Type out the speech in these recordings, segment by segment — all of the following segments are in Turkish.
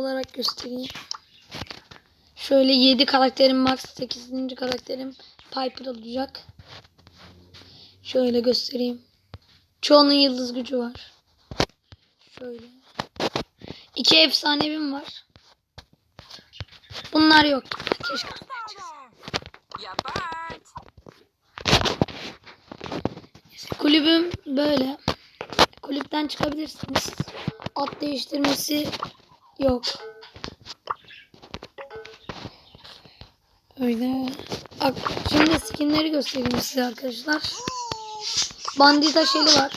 olarak göstereyim. Şöyle 7 karakterim var. 8. karakterim Piper olacak. Şöyle göstereyim. Çoğunun yıldız gücü var. Şöyle. İki efsanevim var. Bunlar yok. Keşke. Kulübüm böyle. Kulüpten çıkabilirsiniz. At değiştirmesi yok. Öyle. Şimdi skinleri göstereyim size arkadaşlar. Bandita şeli var.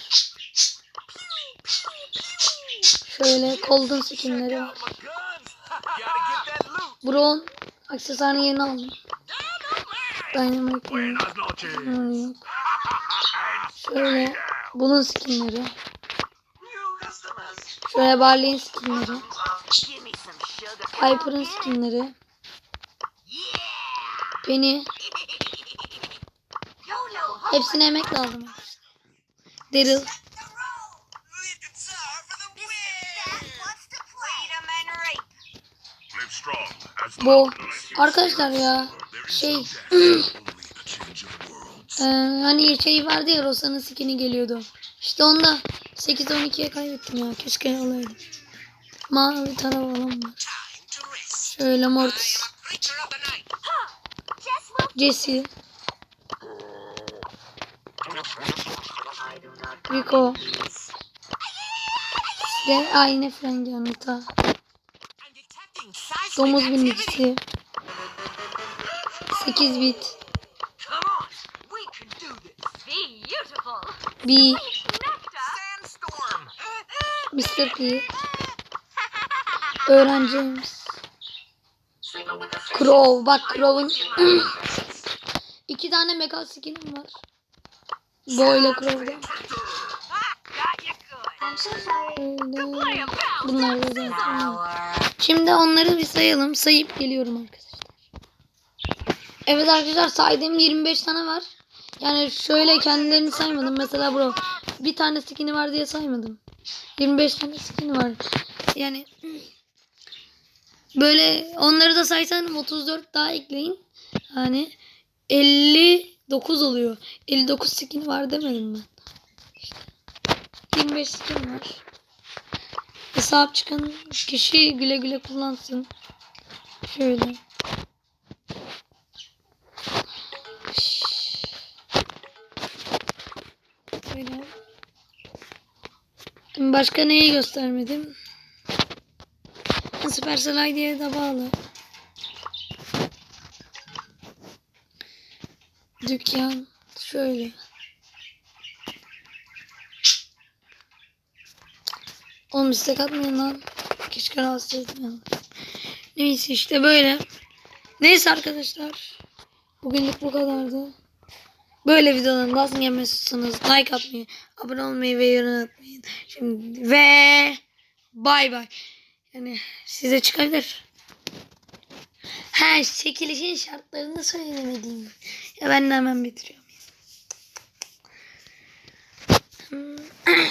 Şöyle golden skinleri var. Brown aksesuarını yeni aldım. Dynamite. Hmm. Şöyle bunun skinleri. Şöyle Barley'in skinleri. Piper'ın skinleri. Penny. Hepsine emek lazım. Daryl. Bu. Arkadaşlar ya. Şey. Eee, hani şey vardı ya Rosa'nın skini geliyordu. İşte onda 8-12'ye kaybettim ya. Keşke alaydım. Mavi taraf olan var. Şöyle Mortis. Jesse. Rico. Ve aynı detecting seismic Domuz binicisi. 8 bit. B. Mr. P. Öğrencimiz. Crow. Bak Crow'un iki tane mega skinim var. Boyla Crow'da. Bunlar da zaten. Şimdi onları bir sayalım. Sayıp geliyorum arkadaşlar. Evet arkadaşlar saydığım 25 tane var. Yani şöyle kendilerini saymadım. Mesela bro bir tane skin'i var diye saymadım. 25 tane skin'i var. Yani böyle onları da saysan 34 daha ekleyin. Yani 59 oluyor. 59 skin var demedim ben. İşte 25 skin var. Hesap çıkan kişi güle güle kullansın. Şöyle. Böyle. Başka neyi göstermedim? Supercell ID'ye de bağlı. Dükkan şöyle. Oğlum istek atmayın lan. Keşke rahatsız etmeyin. Neyse işte böyle. Neyse arkadaşlar. Bugünlük bu kadardı. Böyle videoların nasıl gelmesiyorsanız like atmayı, abone olmayı ve yorum atmayın. Şimdi ve bay bay. Yani size çıkabilir. Ha çekilişin şartlarını söylemedim. Ya ben de hemen bitiriyorum. Hmm.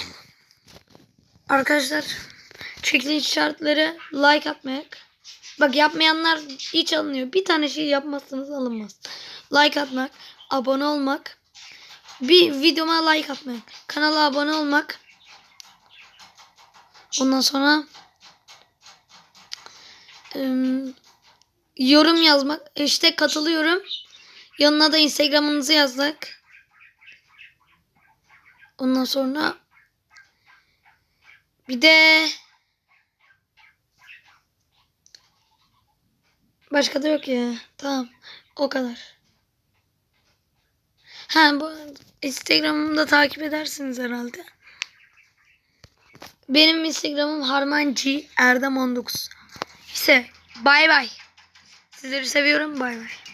Arkadaşlar çekiliş şartları like atmak. Bak yapmayanlar hiç alınıyor. Bir tane şey yapmazsanız alınmaz. Like atmak, abone olmak, bir videoma like atmak, kanala abone olmak. Ondan sonra yorum yazmak. İşte katılıyorum. Yanına da Instagram'ınızı yazdık. Ondan sonra bir de başka da yok ya. Tamam. O kadar. Ha bu Instagram'ımı da takip edersiniz herhalde. Benim Instagram'ım harmanci erdem 19. İşte bay bay. Sizleri seviyorum bay bay.